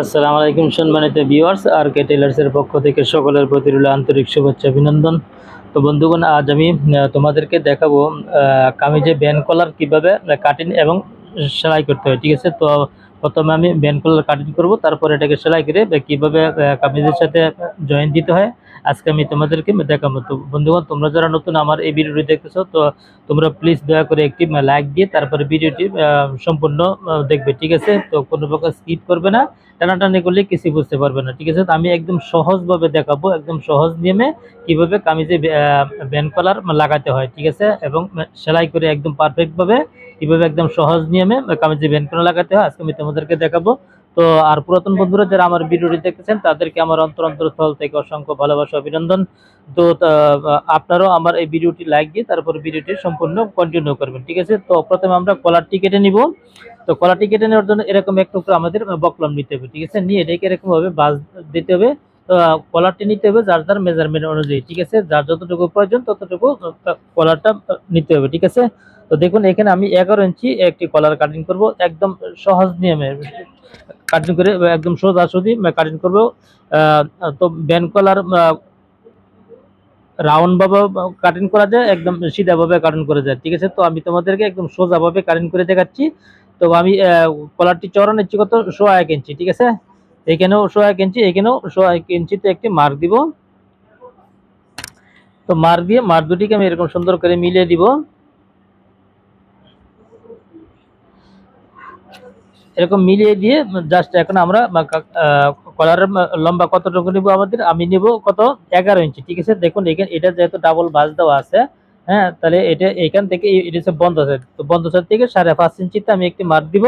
আসসালামু আলাইকুম সম্মানিত ভিউয়ার্স, আর কে টেলার্সের পক্ষ থেকে সকলের প্রতি রইল আন্তরিক শুভেচ্ছা, অভিনন্দন। তো বন্ধুগণ, আজ আমি তোমাদেরকে দেখাবো কামিজে ব্যান কলার কীভাবে কাটিং এবং সেলাই করতে হয়, ঠিক আছে? তো প্রথমে আমি ব্যান কলার কাটিং করব, তারপর এটাকে সেলাই করে কীভাবে কামিজের সাথে জয়েন দিতে হয়, আজকে আমি তোমাদেরকে দেখাবো। তো বন্ধুগণ, তোমরা যারা নতুন আমার এই ভিডিওটি দেখতেছো, তো তোমরা প্লিজ দয়া করে একটি লাইক দিয়ে তারপরে ভিডিওটি সম্পূর্ণ দেখবে, ঠিক আছে? তো কোনো প্রকার স্কিপ করবে না, টানাটানি করলে কিছু বুঝতে পারবে না, ঠিক আছে? তো আমি একদম সহজভাবে দেখাবো, একদম সহজ নিয়মে কীভাবে কামিজে ব্যান্ড কলার লাগাতে হয়, ঠিক আছে? এবং সেলাই করে একদম পারফেক্টভাবে কীভাবে একদম সহজ নিয়মে কামিজে কলার লাগাতে হয়। আজকে আমি তোমাদেরকে দেখাবো। তো আর পুরাতন বন্ধুরা যারা আমার ভিডিওটি দেখতেছেন, তাদেরকে আমার অন্তর অন্তরস্থল থেকে অসংখ্য ভালোবাসা, অভিনন্দন। তো আপনারাও আমার এই ভিডিওটি লাইক দিয়ে তারপর ভিডিওটি সম্পূর্ণ কন্টিনিউ করবেন, ঠিক আছে? তো প্রথমে আমরা কলারটি কেটে নিব। তো কলারটি কেটে নেওয়ার জন্য এরকম এক টুকরো আমাদের বকলম নিতে হবে, ঠিক আছে? নিয়ে এটাকে এরকম ভাবে বাজ দিতে হবে। কলারটি নিতে হবে যার যার মেজারমেন্ট অনুযায়ী, ঠিক আছে? যার যতটুকু প্রয়োজন, ততটুকু কলারটা নিতে হবে, ঠিক আছে? তো দেখুন, এখানে আমি এগারো ইঞ্চি একটি কলার কাটিং করব, একদম সহজ নিয়মে কাটিং করে একদম সোজা সোজাসুজি কাটিং করব। তো ব্যান কলার রাউন্ড ভাবে কাটিং করা যায়, একদম সিধা ভাবে কাটিং করা যায়, ঠিক আছে? তো আমি তোমাদেরকে একদম সোজা ভাবে কাটিং করে দেখাচ্ছি। তো আমি কলারটি চড়া নিচ্ছি কত? সোয়া এক ইঞ্চি, ঠিক আছে? এখানেও সোয়া এক ইঞ্চি, এখানেও সোয়া এক ইঞ্চিতে একটি মার্ক দিব। তো মার্ক দিয়ে মার্ক দুটিকে আমি এরকম সুন্দর করে মিলিয়ে দিব। এরকম মিলিয়ে দিয়ে জাস্ট এখন আমরা কলারের লম্বা কতটুকু নিব আমাদের? আমি নিব কত? এগারো ইঞ্চি, ঠিক আছে? দেখুন, এখানে এটা যেহেতু ডাবল বাস দেওয়া আছে হ্যাঁ তাহলে এটা এখান থেকে এটা বন্ধ সাইড তো বন্ধ সাইড থেকে সাড়ে পাঁচ ইঞ্চিতে আমি একটি মার্ক দিব।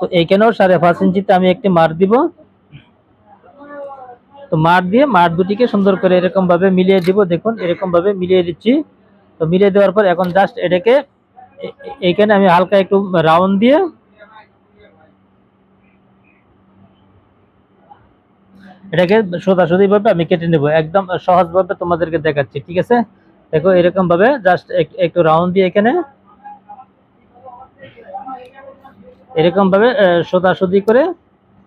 তো এইখানেও সাড়ে পাঁচ ইঞ্চিতে আমি একটি মার্ক দিব? তো মার দিয়ে মার দুটিকে সুন্দর করে এরকম ভাবে মিলিয়ে দিব, দেখুন এরকম ভাবে মিলিয়ে দিচ্ছি। তো মিলিয়ে দেওয়ার পর এখন জাস্ট এটাকে এইখানে আমি হালকা একটু রাউন্ড দিয়ে এটাকে সোজাসুজি ভাবে আমি কেটে নেব। একদম সহজ ভাবে তোমাদেরকে দেখাচ্ছি, ঠিক আছে? দেখো এরকম ভাবে জাস্ট একটু রাউন্ড দিয়ে এখানে এরকম ভাবে আহ, সোজাসুজি করে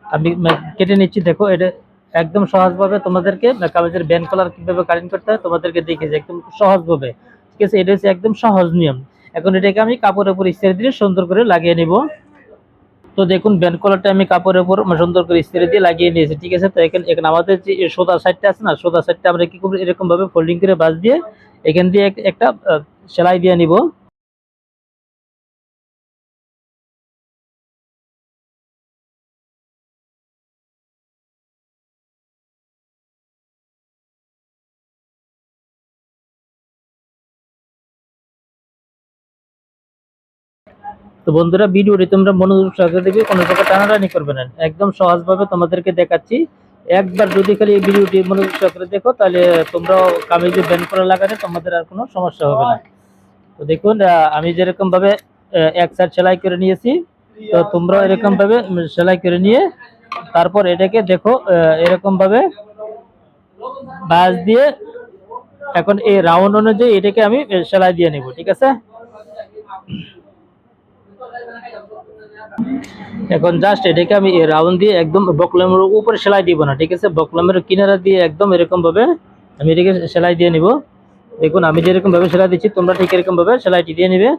আমি কেটে নিচ্ছি। দেখো এটা একদম সহজভাবে তোমাদেরকে কাগজের ব্যান কলার কীভাবে কাটিং করতে হয় তোমাদেরকে দেখিয়েছি একদম সহজভাবে। ঠিক আছে এটা হচ্ছে একদম সহজ নিয়ম। এখন এটাকে আমি কাপড়ের উপর ইস্ত্রি দিয়ে সুন্দর করে লাগিয়ে নিব। তো দেখুন ব্যান্ড কলারটা আমি কাপড়ের উপর সুন্দর করে ইস্ত্রি দিয়ে লাগিয়ে নিয়েছি। ঠিক আছে তো এখানে এখানে আমাদের যে সোদা সাইডটা আছে না সোদা সাইডটা আমরা কি করব? এরকম ভাবে ফোল্ডিং করে বাস দিয়ে এখান দিয়ে একটা সেলাই দিয়ে নিব। তো বন্ধুরা ভিডিওটি তোমরা মনোযোগ সহকারে দেখবে কোনো প্রকার টানাটানি করবে না। একদম সহজভাবে তোমাদেরকে দেখাচ্ছি। একবার যদি খালি এই ভিডিওটি মনোযোগ সহকারে দেখো তাহলে তোমরা কামিজে ব্যান করা লাগালে তোমাদের আর কোনো সমস্যা হবে না। তো দেখুন আমি যেরকম ভাবে এক সাইড সেলাই করে নিয়েছি তো তোমরা এরকম ভাবে সেলাই করে নিয়ে তারপর এটাকে দেখো আহ, এরকম ভাবে বাস দিয়ে এখন এই রাউন্ড অনুযায়ী এটাকে আমি সেলাই দিয়ে নিব ঠিক আছে? এখন জাস্ট এটাকে আমি রাউন্ড দিয়ে একদম বকলমের উপরে সেলাই দিব না, ঠিক আছে? বকলমের কিনারা দিয়ে একদম এরকম ভাবে আমি এটাকে সেলাই দিয়ে নিব। দেখুন, আমি যেরকম ভাবে সেলাই দিচ্ছি, তোমরা ঠিক এরকম ভাবে সেলাইটি দিয়ে নিবে।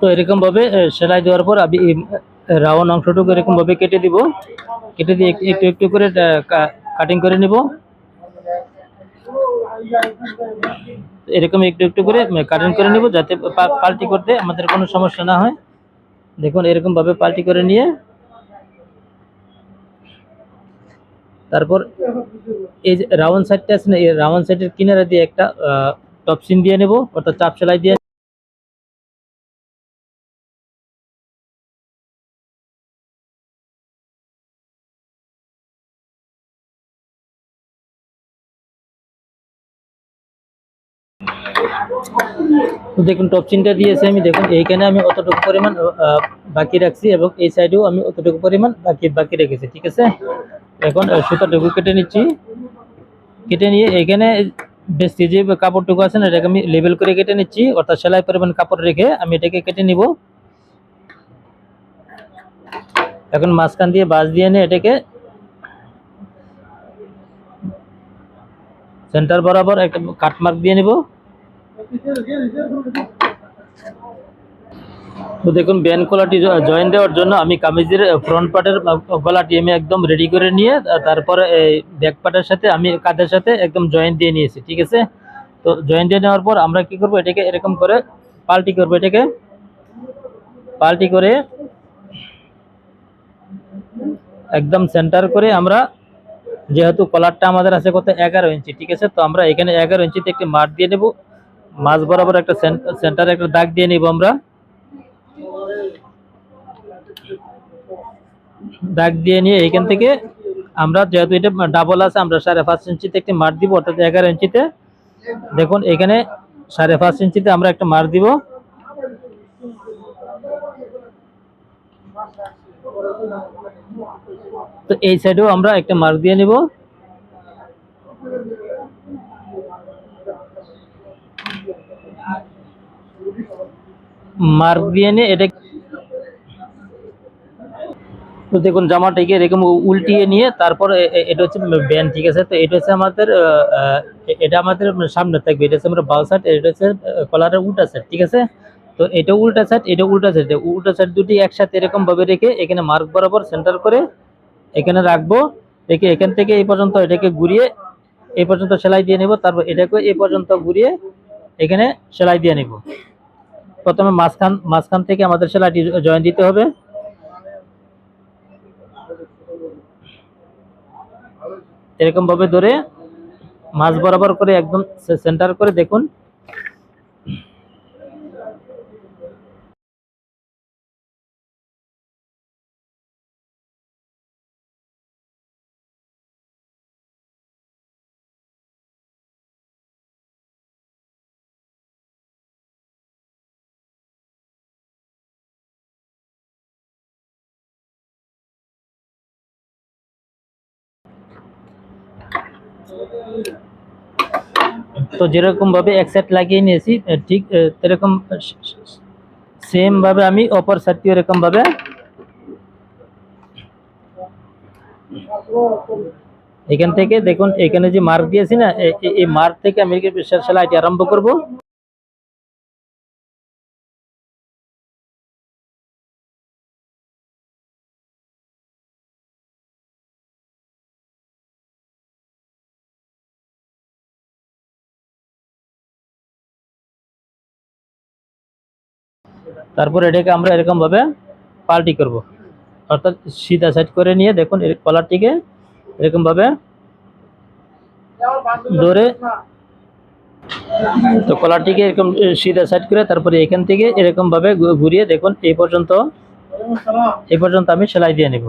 তো এরকম ভাবে সেলাই দেওয়ার পর আমি রাউন্ড অংশটুকু এরকম ভাবে কেটে দিব। কেটে দিয়ে একটু একটু করে কাটিং করে নিব। এরকম একটু একটু করে কাটিং করে নিব যাতে পাল্টি করতে আমাদের কোনো সমস্যা না হয়। দেখুন এরকম ভাবে পাল্টি করে নিয়ে, তারপর এই যে রাউন্ড সাইডটা আছে না, এই রাউন্ড সাইডের কিনারা দিয়ে একটা টপসিন দিয়ে নেব, অর্থাৎ চাপ সেলাই দিয়ে দেখুন টপ চিনটা দিয়েছে আমি। দেখুন, এইখানে আমি অতটুকু পরিমাণ বাকি রাখছি এবং এই সাইডেও আমি অতটুকু পরিমাণ বাকি বাকি রেখেছি, ঠিক আছে? এখন সুতাটুকু কেটে নিচ্ছি। কেটে নিয়ে এখানে বেশি যে কাপড়টুকু আছে না, এটাকে আমি লেবেল করে কেটে নিচ্ছি। অর্থাৎ সেলাই পরিমাণ কাপড় রেখে আমি এটাকে কেটে নিব। এখন মাঝখান দিয়ে বাঁশ দিয়ে নিয়ে এটাকে সেন্টার বরাবর একটা কাট মার্ক দিয়ে নিব। তো দেখুন ব্যান কলাটি জয়েন দেওয়ার জন্য আমি কামিজের ফ্রন্ট পার্টের গলাটি আমি একদম রেডি করে নিয়ে তারপরে এই ব্যাক পার্টের সাথে আমি কাঁধের সাথে একদম জয়েন দিয়ে নিয়েছি, ঠিক আছে? তো জয়েন দিয়ে নেওয়ার পর আমরা কি করব, এটাকে এরকম করে পাল্টি করব, এটাকে। পাল্টি করে একদম সেন্টার করে আমরা, যেহেতু কলারটা আমাদের আছে কত এগারো ইঞ্চি, ঠিক আছে? তো আমরা এখানে এগারো ইঞ্চিতে একটি মাঠ দিয়ে নেব। মাঝ বরাবর একটা সেন্টারে একটা দাগ দিয়ে নিব আমরা। দাগ দিয়ে নিয়ে এখান থেকে আমরা যেহেতু এটা ডাবল আছে, আমরা সাড়ে পাঁচ ইঞ্চিতে একটি মার দিব, অর্থাৎ এগারো ইঞ্চিতে। দেখুন, এখানে সাড়ে পাঁচ ইঞ্চিতে আমরা একটা মার দিব। তো এই সাইডেও আমরা একটা মার্ক দিয়ে নিব। মার্ক দিয়ে নিয়ে এটা দেখুন, জামাটাকে এরকম উল্টিয়ে নিয়ে তারপর এটা হচ্ছে ব্যান্ড ঠিক আছে? তো এটা হচ্ছে আমাদের এটা আমাদের সামনে থাকবে। এটা হচ্ছে আমরা বাউ এটা হচ্ছে কলারের উল্টা সাইড ঠিক আছে? তো এটা উল্টা সাইড এটা উল্টা সাইড উল্টা সাইড দুটি একসাথে এরকম ভাবে রেখে এখানে মার্ক বরাবর সেন্টার করে এখানে রাখব। রেখে এখান থেকে এই পর্যন্ত এটাকে ঘুরিয়ে এই পর্যন্ত সেলাই দিয়ে নেব, তারপর এটাকে এই পর্যন্ত ঘুরিয়ে এখানে সেলাই দিয়ে নেব। প্রথমে মাঝখান মাঝখান থেকে আমাদের সেলাইটি জয়েন দিতে হবে। এরকম ভাবে ধরে মাছ বরাবর করে একদম সেন্টার করে দেখুন। তো যেরকম ভাবে এক সাইড লাগিয়ে নিয়েছি ঠিক সেরকম সেম ভাবে আমি অপর সাইডটি এরকম ভাবে এখান থেকে দেখুন, এখানে যে মার্ক দিয়েছি না এই মার্ক থেকে আমি সেলাইটি আরম্ভ করব। তারপর এটাকে আমরা এরকমভাবে পাল্টি করব। অর্থাৎ সিধা সাইড করে নিয়ে দেখুন, এর কলারটিকে এরকমভাবে ধরে তো কলারটিকে এরকম সিধা সাইড করে তারপরে এখান থেকে এরকমভাবে ঘুরিয়ে দেখুন, এই পর্যন্ত এই পর্যন্ত আমি সেলাই দিয়ে নেব।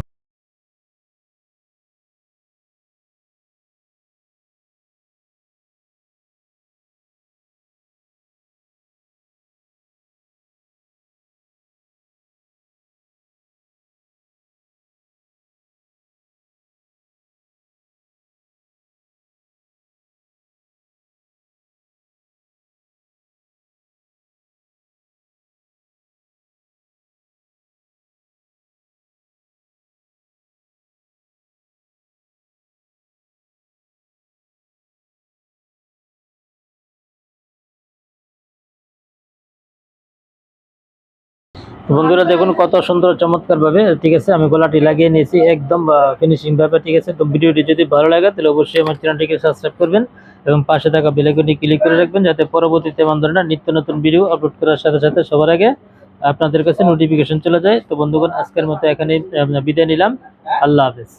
বন্ধুরা দেখুন কত সুন্দর চমৎকার ভাবে ঠিক আছে, আমি গলাটি লাগিয়ে নিয়েছি, একদম ফিনিশিং ভাবে, ঠিক আছে, তো ভিডিওটি যদি ভালো লাগে, তাহলে অবশ্যই আমার চ্যানেলটিকে সাবস্ক্রাইব করবেন এবং পাশে থাকা বেলাইকনটি ক্লিক করে রাখবেন যাতে পরবর্তীতে এমন ধরনের নিত্য নতুন ভিডিও আপলোড করার সাথে সাথে সবার আগে আপনাদের কাছে নোটিফিকেশন চলে যায়। তো বন্ধুগণ, আজকের মতো এখানে বিদায় নিলাম। আল্লাহ হাফেজ।